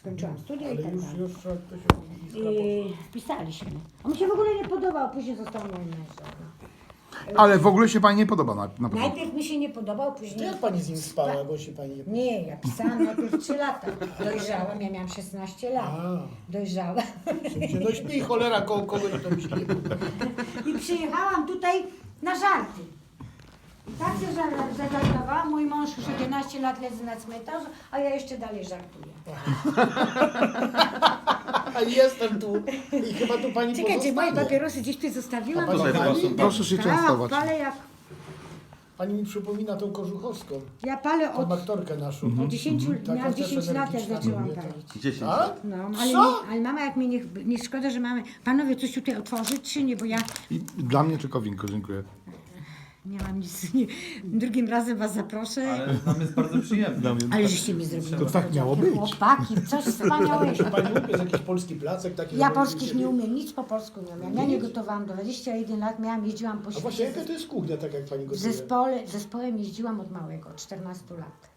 Skończyłam studia i Ale tak już, dalej. już jak to się mówi, iskra I pisaliśmy. On mi się w ogóle nie podobał, później został moim mężem. Ale w ogóle się pani nie podoba na, na. Najpierw mi się nie podobał, To później... jak pani z nim spała, bo się pani nie... Nie, ja pisałam najpierw 3 lata. Dojrzałam, ja miałam 16 lat. A, Dojrzałam. się no śpi cholera koło kogoś, to mi się nie podoba. I przyjechałam tutaj na żarty. I tak się żar- zażartowałam. Mój mąż już 11 lat leży na cmentarzu, a ja jeszcze dalej żartuję. A jestem tu i chyba tu pani Czekajcie, moje pozostanie. papierosy gdzieś tu zostawiłam. A pani Bo- pali? Proszę się Tak, częstować. palę jak... Pani mi przypomina tą Kożuchowską, Ja palę tą od, aktorkę naszą. od 10, Taka miałam też 10 lat, jak energiczna zaczęłam kobieta. palić. 10 A? lat. No, ale, Co? nie, ale mama jak mi nie, nie szkoda, że mamy. Panowie, coś tutaj otworzyć czy nie? Bo ja I dla mnie tylko winko, dziękuję. Nie mam nic. Nie, drugim razem was zaproszę. Ale, Ale nam jest bardzo przyjemnie. Mnie żeście mi zrobili. To tak miało być. Chłopaki, coś wspaniałego. Pani lubi jakiś polski placek taki? Ja żeby polskich ludzie- nie umiem, nic po polsku nie umiem. Ja nie gotowałam, do 21 lat miałam, jeździłam po A właśnie świecie. jaka to jest kuchnia, tak jak pani W gotuje? zespole, zespołem jeździłam od małego, od 14 lat.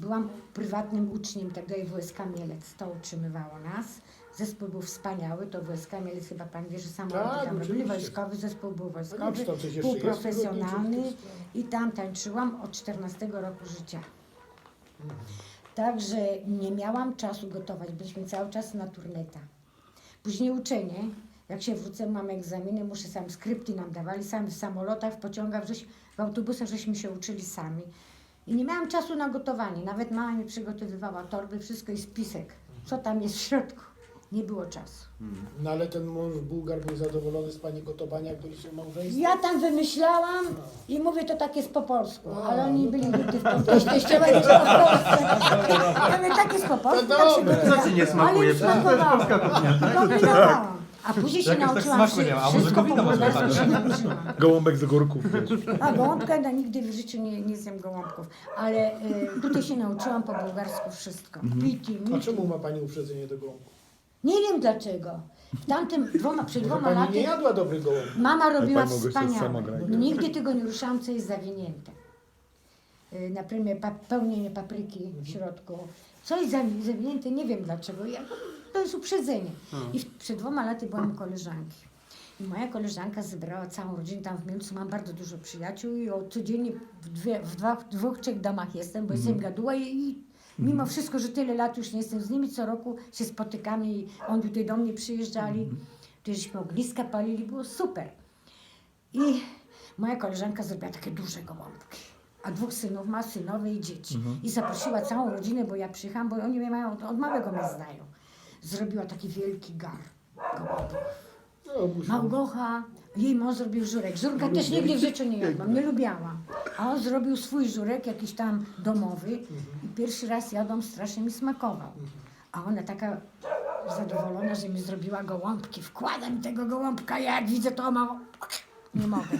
Byłam prywatnym uczniem tego i WSK Mielec, to utrzymywało nas. Zespół był wspaniały, to WSK Mielec, chyba pan wie, że samoloty Tak, tam robili, wojskowy zespół był nie wojskowy, półprofesjonalny i tam tańczyłam od 14 roku życia. Także nie miałam czasu gotować, byliśmy cały czas na turneta. Później uczenie, jak się wrócę, mam egzaminy, muszę sam skrypty nam dawali, sami w samolotach, w pociągach, żeś, w autobusach, żeśmy się uczyli sami. I nie miałam czasu na gotowanie. Nawet mama mi przygotowywała torby, wszystko i spisek, co tam jest w środku. Nie było czasu. No ale ten mąż Bułgar był zadowolony z pani gotowania, jak byliście małżeństwo? Ja tam wymyślałam i mówię to tak jest po polsku, ale oni byli nigdy w Polsce, teściowa była w Polsce. Ja mówię, tak jest po polsku, No tak się dobra. gotowało. Co ci nie smakuje? Ale Przecież to jest smakowało. polska kuchnia, tak? Kombinowałam. A później się Jakoś tak nauczyłam smaku nie ma. A może wszystko po powinno się nauczyłam. Gołąbek z ogórków, wiesz. A gołąbka no, nigdy w życiu nie, nie zjem gołąbków, ale y, tutaj się nauczyłam po bułgarsku wszystko. Piti, A miti. czemu ma pani uprzedzenie do gołąbku? Nie wiem dlaczego. W tamtym dwoma, przed Może dwoma pani laty nie jadła dobrych gołąbków? mama robiła pani mogła się wspaniałe. sama grać. Nigdy tego nie ruszałam, co jest zawinięte. Y, Na przykład pa, pełnienie papryki w środku. Co jest zawi- zawinięte, nie wiem dlaczego. Ja, to jest uprzedzenie. I w, przed dwoma laty byłam u koleżanki. I moja koleżanka zebrała całą rodzinę tam w Mielcu. Mam bardzo dużo przyjaciół i o, codziennie w, dwie, w dwa, dwóch, trzech domach jestem, bo jestem gaduła i, i mimo wszystko, że tyle lat już nie jestem z nimi, co roku się spotykamy i oni tutaj do mnie przyjeżdżali. Tu żeśmy ogniska palili, było super. I moja koleżanka zrobiła takie duże gołąbki. A dwóch synów ma, synowie i dzieci. I zaprosiła całą rodzinę, bo ja przyjechałam, bo oni mnie mają, od małego mnie znają. Zrobiła taki wielki gar. No. Małgocha, jej mąż zrobił żurek. Żurka też nigdy w życiu nie jadłam, nie lubiałam. A on zrobił swój żurek, jakiś tam domowy i pierwszy raz jadłam, strasznie mi smakował. A ona taka zadowolona, że mi zrobiła gołąbki. Wkłada mi tego gołąbka, ja jak widzę to mam... Nie mogę.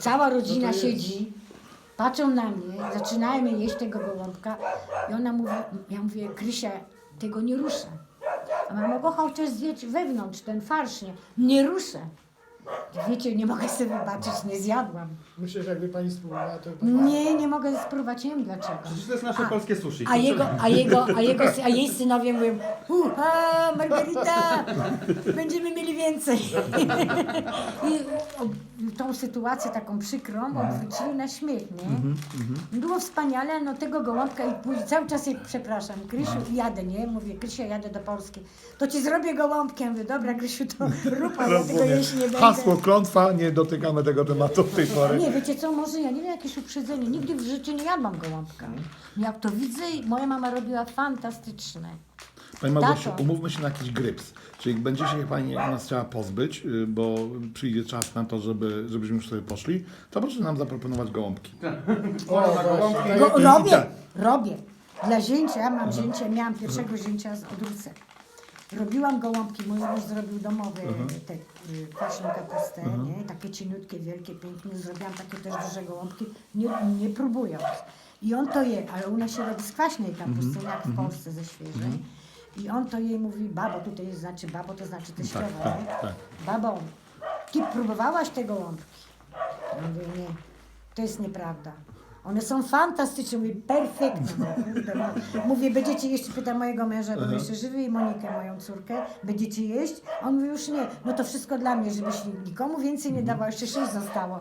Cała rodzina siedzi, patrzą na mnie, zaczynajmy jeść tego gołąbka i ona mówi, ja mówię, Krysia, tego nie ruszę. A mama go chociaż zjeść wewnątrz, ten farsz, nie, nie ruszę. Wiecie, nie mogę sobie wybaczyć, nie zjadłam. Myślę, że jakby pani spróbowała, to by pani... Nie, nie mogę spróbować, nie wiem dlaczego. Przecież to jest nasze polskie sushi. A jego, a jego, a jego, a jej synowie mówią, a Margarita, będziemy mieli więcej. I o- tą sytuację taką przykrą odwrócili na śmiech, nie? Było wspaniale, no tego gołąbka i później cały czas jej przepraszam, Krysiu, jadę, nie? Mówię, Krysiu, jadę do Polski. To ci zrobię gołąbkę. Mówię, dobra, Krysiu, to rób, ale tego Rozumiem. nie będę. Hasło klątwa, nie dotykamy tego tematu w tej pory. Nie, wiecie co, może ja nie wiem, jakieś uprzedzenie. Nigdy w życiu nie jadłam gołąbka. Jak to widzę, moja mama robiła fantastyczne. Pani Małgosiu, Tato. umówmy się na jakiś gryps. Czyli jak będzie się pani nas chciała pozbyć, y, bo przyjdzie czas na to, żeby, żebyśmy już sobie poszli, to proszę nam zaproponować gołąbki. O, właśnie. Go, I- robię, tak. robię. Dla zięcia, mam zięcie, miałam pierwszego zięcia z Odruce. Robiłam gołąbki, mój mąż zrobił domowe te y, kwaśną kapustę, nie? takie cieniutkie, wielkie, pięknie. Zrobiłam takie też duże gołąbki, nie, nie próbując. I on to je, ale u nas się robi z kwaśnej kapusty, nie jak w Polsce ze świeżej. I on to jej mówi, babo, tutaj jest, znaczy babo, to znaczy teściowa, tak, nie? tak. Babo, ty próbowałaś te gołąbki? Ja mówię, nie, to jest nieprawda. One są fantastyczne, mówię, perfektne. Mówię, będziecie jeść, pyta mojego męża, bo jeszcze żywy i Monikę, moją córkę, będziecie jeść? On mówi, już nie, no to wszystko dla mnie, żebyś nikomu więcej nie dawał, jeszcze sześć zostało.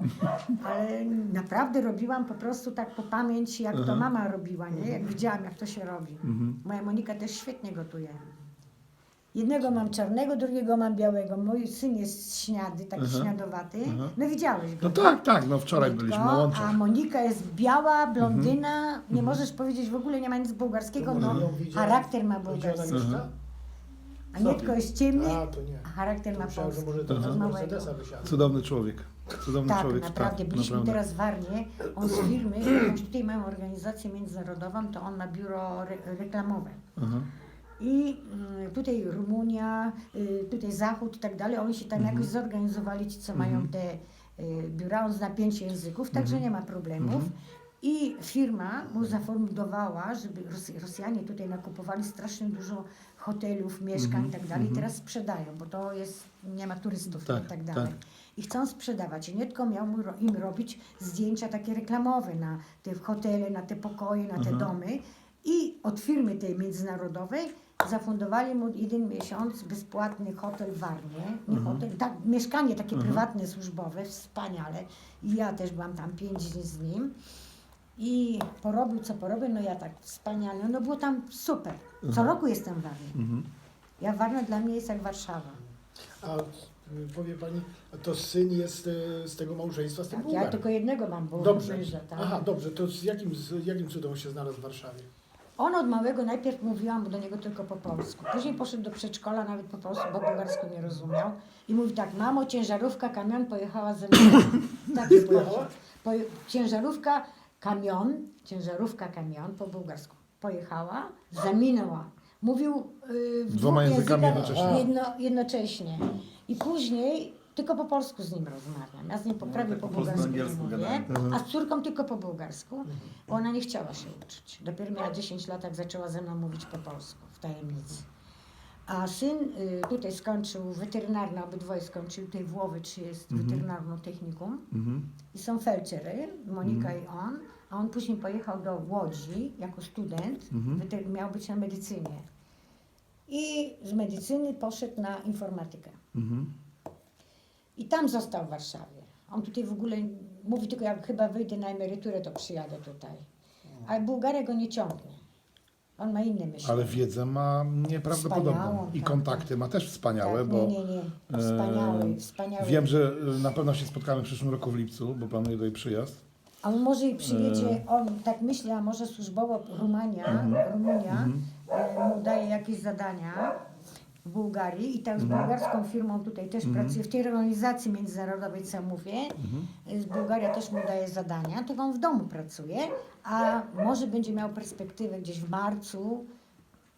Ale naprawdę robiłam po prostu tak po pamięci, jak to mama robiła, nie? Jak widziałam, jak to się robi. Moja Monika też świetnie gotuje. Jednego mam czarnego, drugiego mam białego. Mój syn jest śniady, taki śniadowaty. No widziałeś go. No tak, tak, no wczoraj byliśmy na A. Monika jest biała, blondyna. Nie możesz powiedzieć w ogóle, nie ma nic bułgarskiego, no może ją widziałem. charakter ma Gdzie ona bułgarski. mieszka? A Mietko jest ciemny, A, to nie. a charakter ma Myślałem, że polski. może to z Małego. Mercedesa wysiadł. Cudowny człowiek. Cudowny Tak, człowiek. naprawdę. tak, Byliśmy naprawdę. teraz w Warnie. On z firmy, jakąś tutaj mają organizację międzynarodową, to on ma biuro re reklamowe. I mm, tutaj Rumunia, y, tutaj Zachód i tak dalej, oni się tam Mhm. jakoś zorganizowali, ci co mają te y, biura, on zna pięć języków, Mhm. także nie ma problemów. I firma mu zaformulowała, żeby Ros- Rosjanie tutaj nakupowali strasznie dużo hotelów, mieszkań i tak dalej, i teraz sprzedają, bo to jest, nie ma turystów Mhm. Tak, i tak dalej. tak. I chcą sprzedawać. I Nietko miał mu ro- im robić zdjęcia takie reklamowe na te hotele, na te pokoje, na te Mhm. domy. I od firmy tej międzynarodowej zafundowali mu jeden miesiąc bezpłatny hotel w Warnie. Nie Mhm. hotel, tak, mieszkanie takie prywatne, służbowe, wspaniale. I ja też byłam tam pięć dni z nim. I porobił co porobił, no ja tak wspaniale, no było tam super. Co Mhm. roku jestem w Warnie. Ja Warna dla mnie jest jak Warszawa. A y, powie pani, a to syn jest y, z tego małżeństwa, z tym Tak, ja tylko jednego mam, bo Dobrze. męża, tak. Aha, dobrze. To z jakim, z jakim cudem się znalazł w Warszawie? On od małego najpierw mówiłam do niego tylko po polsku. Później poszedł do przedszkola nawet po polsku, bo bułgarsku nie rozumiał. I mówi tak, mamo, ciężarówka, kamion pojechała ze mną. Tak? Poje, ciężarówka, kamion, ciężarówka, kamion po bułgarsku. Pojechała, zaminęła. Mówił yy, w Dwoma dwóch językami językach jednocześnie. Jedno, jednocześnie. I później tylko po polsku z nim rozmawiam. Ja z nim po prawie tak po po bułgarsku nie mówię, gadałem. a z córką tylko po bułgarsku. Bo ona nie chciała się uczyć. Dopiero miała 10 lat, jak zaczęła ze mną mówić po polsku, w tajemnicy. A syn y, tutaj skończył weterynarne, obydwoje skończył tutaj w Łowicz jest weterynarną technikum Mhm. i są felczery, Monika i on, a on później pojechał do Łodzi jako student, miał być na medycynie. I z medycyny poszedł na informatykę. Mhm. I tam został w Warszawie. On tutaj w ogóle mówi tylko, jak chyba wyjdę na emeryturę, to przyjadę tutaj. Ale Bułgaria go nie ciągnie. On ma inne myśli. Ale wiedzę ma nieprawdopodobną. Wspaniałą, I tak, kontakty ma też wspaniałe, tak, bo nie, nie, nie. Wspaniały, e, wspaniały. wiem, że e, na pewno się spotkamy w przyszłym roku w lipcu, bo planuję tutaj przyjazd. A on może i przyjedzie, E. on tak myśli, a może służbowo Rumania, Mhm. Rumunia e, mu daje jakieś zadania w Bułgarii i tak z Mhm. bułgarską firmą tutaj też pracuje, w tej organizacji międzynarodowej, co mówię, Mhm. z Bułgaria też mu daje zadania, tylko on w domu pracuje, a może będzie miał perspektywę gdzieś w marcu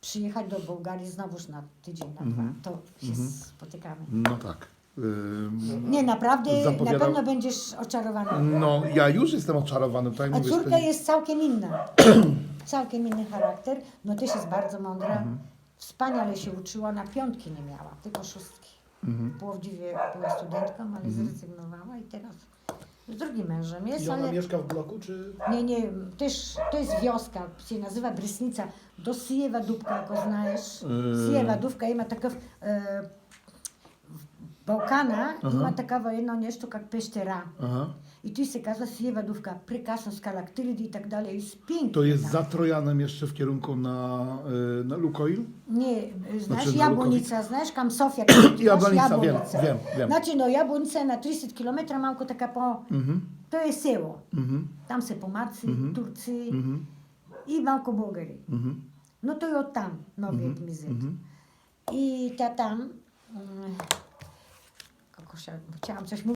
przyjechać do Bułgarii znowuż na tydzień, na Mhm. dwa, to się spotykamy. No tak. Ym, Nie, naprawdę, na pewno będziesz oczarowany. No, ja już jestem oczarowany. Tutaj A córka jest całkiem inna. całkiem inny charakter. No też jest bardzo mądra. Mhm. Wspaniale się uczyła, na piątki nie miała, tylko szóstki. Mhm. W Płowdziwie była studentką, ale zrezygnowała i teraz z drugim mężem jest, I ona ale mieszka w bloku, czy... nie, nie, też to jest wioska, się nazywa Brysnica. Do Syjewa Dubka, go znajesz? Yy. Syjewa Dubka ima takav e, Balkana ima takava jedno nešto kak peštera. Aha. I tu se казва Сиева Дувка, прекрасно скалактириди и так далее. И спинки. To jest tam. za Trojanem jeszcze w kierunku na, y, na Lukoil? Nie, znaš Znači, na Jablonica, znaš kam Sofia, kam ti Jablonica, znaš wiem, Jablonica. wiem, wiem. Znači, no Jablonica je na 30 km, малко така по... Mhm. To je село. Mhm. Там се помаци, турци Mhm. и малко българи. Mhm. Но той е оттам, новият ми зет. Mhm. I ta tam... mm, Chciałam coś mówić.